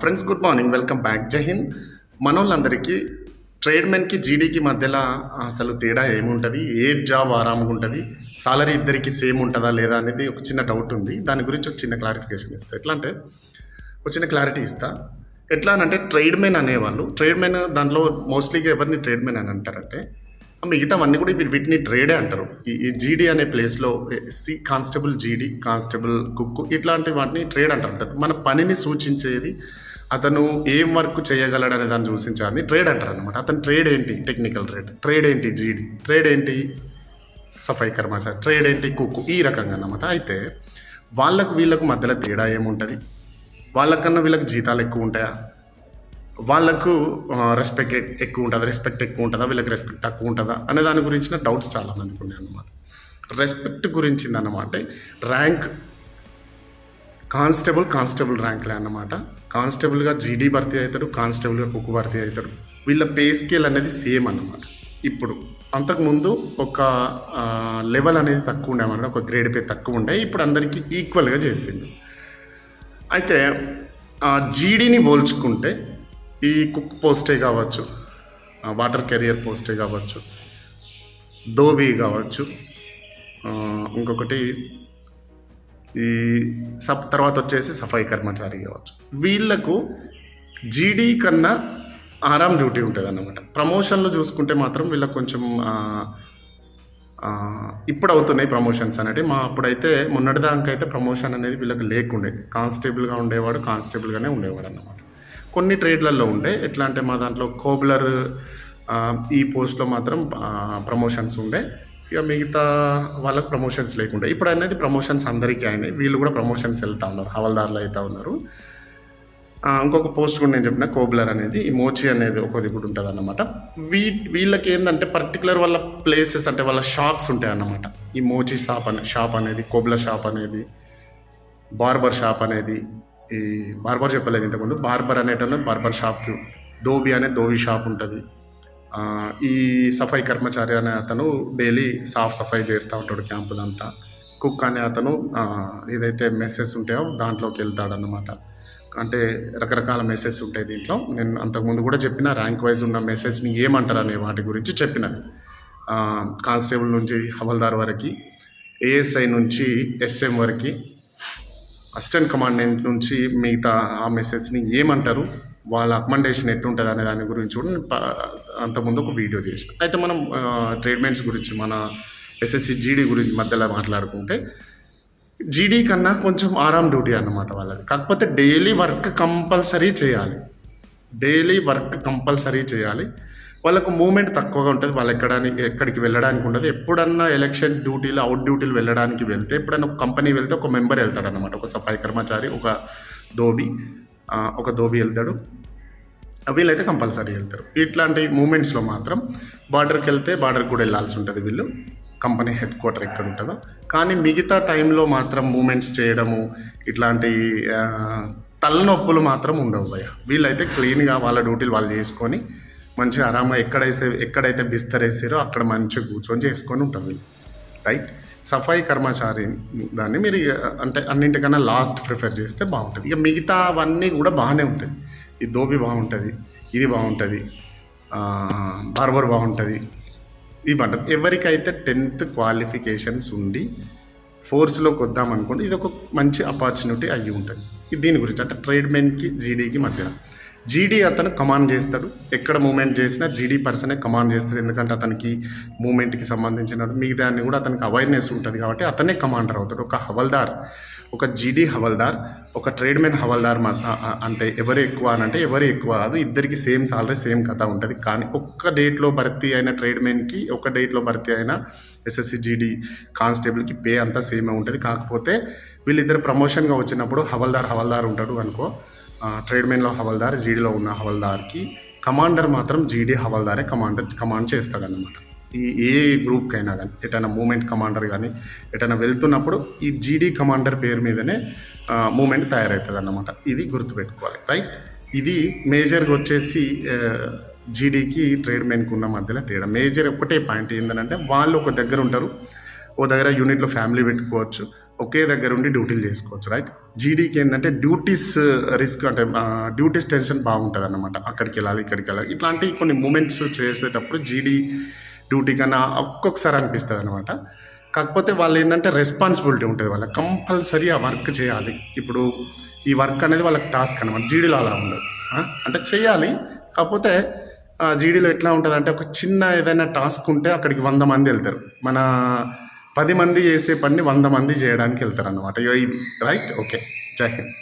Friends good morning welcome back Jai Hind మనోళ్ళందరికీ ట్రేడ్మెన్కి జీడీకి మధ్యలో అసలు తేడా ఏముంటుంది? ఏ జాబ్ ఆరాముగా ఉంటుంది సాలరీ ఇద్దరికి సేమ్ ఉంటుందా లేదా అనేది ఒక చిన్న డౌట్ ఉంది. దాని గురించి ఒక చిన్న క్లారిఫికేషన్ ఇస్తా. ఎట్లా అంటే ఒక చిన్న క్లారిటీ ఇస్తా. ఎట్లా అని అంటే ట్రేడ్మెన్ అనేవాళ్ళు ట్రేడ్మెన్ దాంట్లో మోస్ట్లీగా ఎవరిని ట్రేడ్మెన్ అని అంటారంటే మిగతావన్నీ కూడా వీటి- వీటిని ట్రేడే అంటారు. ఈ జీడీ అనే ప్లేస్లో సి కానిస్టేబుల్ జీడీ కానిస్టేబుల్ కుక్కు ఇట్లాంటి వాటిని ట్రేడ్ అంటారు. మన పనిని సూచించేది అతను ఏం వర్క్ చేయగలడు అనే దాన్ని సూచించాలని ట్రేడ్ అంటారు అనమాట అతని ట్రేడ్ ఏంటి? టెక్నికల్ ట్రేడ్ ట్రేడ్ ఏంటి జీడీ ట్రేడ్ ఏంటి? సఫాయి కర్మచారి. ట్రేడ్ ఏంటి? కుక్కు ఈ రకంగా అనమాట అయితే వాళ్ళకు వీళ్ళకు మధ్యలో తేడా ఏముంటుంది? వాళ్ళకన్నా వీళ్ళకి జీతాలు ఎక్కువ ఉంటాయా? వాళ్ళకు రెస్పెక్ట్ ఎక్కువ ఉంటుందా? రెస్పెక్ట్ ఎక్కువ ఉంటుందా? వీళ్ళకి రెస్పెక్ట్ తక్కువ ఉంటుందా? అనే దాని గురించిన డౌట్స్ చాలా మందికి ఉన్నాయి అన్నమాట రెస్పెక్ట్ గురించింది అన్నమాట ర్యాంక్ కానిస్టేబుల్ కానిస్టేబుల్ ర్యాంక్లే అన్నమాట కానిస్టేబుల్గా జీడీ భర్తీ అవుతాడు కానిస్టేబుల్గా కుక్కు భర్తీ అవుతాడు. వీళ్ళ పే స్కేల్ అనేది సేమ్ అన్నమాట. ఇప్పుడు అంతకుముందు ఒక లెవెల్ అనేది తక్కువ ఉండేమన్నమాట ఒక గ్రేడ్ పే తక్కువ ఉండే ఇప్పుడు అందరికీ ఈక్వల్గా చేసింది అయితే జీడీని పోల్చుకుంటే ఈ కుక్ పోస్టే కావచ్చు వాటర్ కెరియర్ పోస్టే కావచ్చు ధోబీ కావచ్చు ఇంకొకటి ఈ సబ్ తర్వాత వచ్చేసి సఫాయి కర్మచారి కావచ్చు. వీళ్ళకు జీడీ కన్నా ఆరాం డ్యూటీ ఉంటుంది అన్నమాట ప్రమోషన్లు చూసుకుంటే మాత్రం వీళ్ళకి కొంచెం ఇప్పుడు అవుతున్నాయి ప్రమోషన్స్ అనేవి మా అప్పుడైతే మొన్నటిదాకా అయితే ప్రమోషన్ అనేది వీళ్ళకి లేకుండే. కానిస్టేబుల్గా ఉండేవాడు కానిస్టేబుల్గానే ఉండేవాడు అన్నమాట కొన్ని ట్రేడ్లలో ఉండే. ఎట్లా అంటే మా దాంట్లో కోబ్లర్ ఈ పోస్ట్లో మాత్రం ప్రమోషన్స్ ఉండే. ఇక మిగతా వాళ్ళకి ప్రమోషన్స్ లేకుండే. ఇప్పుడు అనేది ప్రమోషన్స్ అందరికీ అయినాయి. వీళ్ళు కూడా ప్రమోషన్స్ వెళ్తూ ఉన్నారు. హవల్దార్లు అవుతూ ఉన్నారు. ఇంకొక పోస్ట్ కూడా నేను చెప్పిన కోబ్లర్ అనేది. ఈ మోచి అనేది ఒకటి కూడా ఉంటుంది అన్నమాట వీ వీళ్ళకి ఏంటంటే పర్టికులర్ వాళ్ళ ప్లేసెస్ అంటే వాళ్ళ షాప్స్ ఉంటాయి అన్నమాట ఈ మోచి షాప్ అనే షాప్ అనేది కోబ్లర్ షాప్ అనేది బార్బర్ షాప్ అనేది ఈ బార్బర్ చెప్పలేదు ఇంతకుముందు. బార్బర్ అనేటప్పుడు బార్బర్ షాప్ ధోబి అనే ధోబి షాప్ ఉంటుంది. ఈ సఫాయి కర్మచారి అనే అతను డైలీ సాఫ్ సఫాయి చేస్తూ ఉంటాడు క్యాంపులంతా. కుక్ అనే అతను ఏదైతే మెసేజ్ ఉంటాయో దాంట్లోకి వెళ్తాడనమాట అంటే రకరకాల మెసేజ్ ఉంటాయి దీంట్లో. నేను అంతకుముందు కూడా చెప్పిన ర్యాంక్ వైజ్ ఉన్న మెసేజ్ని ఏమంటారు అనే వాటి గురించి చెప్పిన. కానిస్టేబుల్ నుంచి హవల్దార్ వరకు ఏఎస్ఐ నుంచి ఎస్ఎం వరకు అసిస్టెంట్ కమాండెంట్ నుంచి మిగతా ఆ మెసేజ్ని ఏమంటారు? వాళ్ళ అకమండేషన్ ఎట్లుంటుంది అనే దాని గురించి కూడా నేను అంతకుముందు ఒక వీడియో చేసిన. అయితే మనం ట్రీట్మెంట్స్ గురించి మన ఎస్ఎస్సి జీడీ గురించి మధ్యలో మాట్లాడుకుంటే జీడీ కన్నా కొంచెం ఆరామ్ డ్యూటీ అన్నమాట వాళ్ళది. కాకపోతే డైలీ వర్క్ కంపల్సరీ చేయాలి. డైలీ వర్క్ కంపల్సరీ చేయాలి. వాళ్ళకు మూమెంట్ తక్కువగా ఉంటుంది. వాళ్ళు ఎక్కడానికి ఎక్కడికి వెళ్ళడానికి ఉండదు. ఎప్పుడన్నా ఎలక్షన్ డ్యూటీలు అవుట్ డ్యూటీలు వెళ్ళడానికి వెళ్తే ఎప్పుడన్నా ఒక కంపెనీ వెళ్తే ఒక మెంబర్ వెళ్తాడు అనమాట ఒక సఫాయి కర్మచారి ఒక దోబి ఒక దోబి వెళ్తాడు. వీళ్ళైతే కంపల్సరీ వెళ్తారు. ఇట్లాంటి మూమెంట్స్లో మాత్రం బార్డర్కి వెళ్తే బార్డర్కి కూడా వెళ్ళాల్సి ఉంటుంది వీళ్ళు. కంపెనీ హెడ్ క్వార్టర్ ఎక్కడ ఉంటుందో. కానీ మిగతా టైంలో మాత్రం మూమెంట్స్ చేయడము ఇట్లాంటి తలనొప్పులు మాత్రం ఉండవు భయ వీళ్ళైతే క్లీన్గా వాళ్ళ డ్యూటీలు వాళ్ళు చేసుకొని మంచిగా ఆరాంగా ఎక్కడైతే ఎక్కడైతే బిస్తర్ వేసారో అక్కడ మంచిగా కూర్చొని చేసుకొని ఉంటాం వీళ్ళు. రైట్ సఫాయి కర్మచారి దాన్ని మీరు ఇక అంటే అన్నింటికన్నా లాస్ట్ ప్రిఫర్ చేస్తే బాగుంటుంది. ఇక మిగతా అవన్నీ కూడా బాగానే ఉంటాయి. ఈ దోబి బాగుంటుంది ఇది బాగుంటుంది బార్బర్ బాగుంటుంది. ఇవి బాగుంటుంది ఎవరికైతే టెన్త్ క్వాలిఫికేషన్స్ ఉండి ఫోర్స్లోకి వద్దామనుకోండి ఇది ఒక మంచి ఆపర్చునిటీ అయ్యి ఉంటుంది. దీని గురించి అంటే ట్రేడ్మెన్కి జీడీకి మధ్యన. జీడీ అతను కమాండ్ చేస్తాడు. ఎక్కడ మూమెంట్ చేసినా జీడీ పర్సనే కమాండ్ చేస్తాడు. ఎందుకంటే అతనికి మూమెంట్కి సంబంధించిన మిగతాన్ని కూడా అతనికి అవేర్నెస్ ఉంటుంది కాబట్టి అతనే కమాండర్ అవుతాడు. ఒక హవల్దార్ ఒక జీడీ హవల్దార్ ఒక ట్రేడ్మెన్ హవల్దార్ మ- అంటే ఎవరు ఎక్కువ అని అంటే ఎవరు ఎక్కువ కాదు. ఇద్దరికి సేమ్ సాలరీ సేమ్ కథ ఉంటుంది. కానీ ఒక్క డేట్లో భర్తీ అయిన ట్రేడ్మెన్కి ఒక డేట్లో భర్తీ అయిన ఎస్ఎస్సి జీడీ కానిస్టేబుల్కి పే అంతా సేమే ఉంటుంది. కాకపోతే వీళ్ళిద్దరు ప్రమోషన్గా వచ్చినప్పుడు హవల్దార్ హవల్దార్ ఉంటాడు అనుకో. ట్రేడ్మెన్లో హవల్దార్ జీడీలో ఉన్న హవల్దార్కి కమాండర్ మాత్రం జీడీ హవల్దారే కమాండర్ కమాండ్ చేస్తాడనమాట ఈ ఏ గ్రూప్కైనా కానీ ఎటైనా మూమెంట్ కమాండర్ కానీ ఎటైనా వెళ్తున్నప్పుడు ఈ జీడీ కమాండర్ పేరు మీదనే మూమెంట్ తయారవుతుంది అన్నమాట ఇది గుర్తుపెట్టుకోవాలి. రైట్? ఇది మేజర్గా వచ్చేసి జీడీకి ట్రేడ్మెన్కి ఉన్న మధ్యలో తేడా. మేజర్ ఒకటే పాయింట్ ఏంటంటే వాళ్ళు ఒక దగ్గర ఉంటారు. ఓ దగ్గర యూనిట్లో ఫ్యామిలీ పెట్టుకోవచ్చు. ఒకే దగ్గర ఉండి డ్యూటీలు చేసుకోవచ్చు రైట్ జీడీకి ఏంటంటే డ్యూటీస్ uh, రిస్క్ అంటే uh, డ్యూటీస్ టెన్షన్ బాగుంటుంది అనమాట అక్కడికి వెళ్ళాలి ఇక్కడికి వెళ్ళాలి. ఇట్లాంటి కొన్ని మూమెంట్స్ చేసేటప్పుడు జీడీ డ్యూటీ కన్నా ఒక్కొక్కసారి అనిపిస్తుంది అనమాట కాకపోతే వాళ్ళు ఏంటంటే రెస్పాన్సిబిలిటీ ఉంటుంది వాళ్ళకి. కంపల్సరీ ఆ వర్క్ చేయాలి. ఇప్పుడు ఈ వర్క్ అనేది వాళ్ళకి టాస్క్ అనమాట జీడీలో అలా ఉండదు. అంటే చేయాలి. కాకపోతే జీడీలో ఎట్లా ఉంటుంది అంటే ఒక చిన్న ఏదైనా టాస్క్ ఉంటే అక్కడికి వంద మంది వెళ్తారు. మన పది మంది చేసే పని వంద మంది చేయడానికి వెళ్తారు అనమాట ఇది. రైట్? ఓకే. జై హింద్.